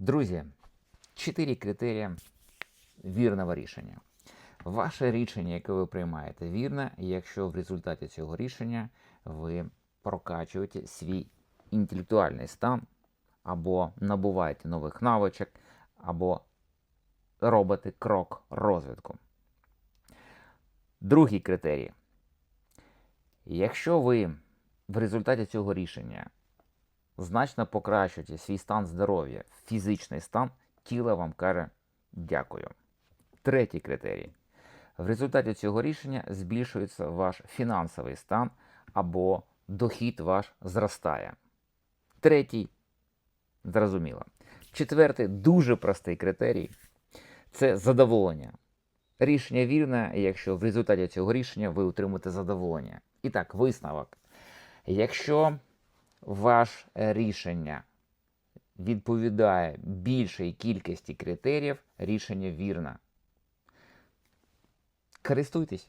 Друзі, чотири критерії вірного рішення. Ваше рішення, яке ви приймаєте, вірне, якщо в результаті цього рішення ви прокачуєте свій інтелектуальний стан, або набуваєте нових навичок, або робите крок розвитку. Другий критерій. Якщо ви в результаті цього рішення значно покращуєте свій стан здоров'я, фізичний стан, тіло вам каже дякую. Третій критерій. В результаті цього рішення збільшується ваш фінансовий стан або дохід ваш зростає. Третій зрозуміло. Четвертий дуже простий критерій це задоволення. Рішення вірне, якщо в результаті цього рішення ви отримаєте задоволення. І так, висновок. Якщо ваше рішення відповідає більшій кількості критеріїв, рішення вірне. Користуйтесь.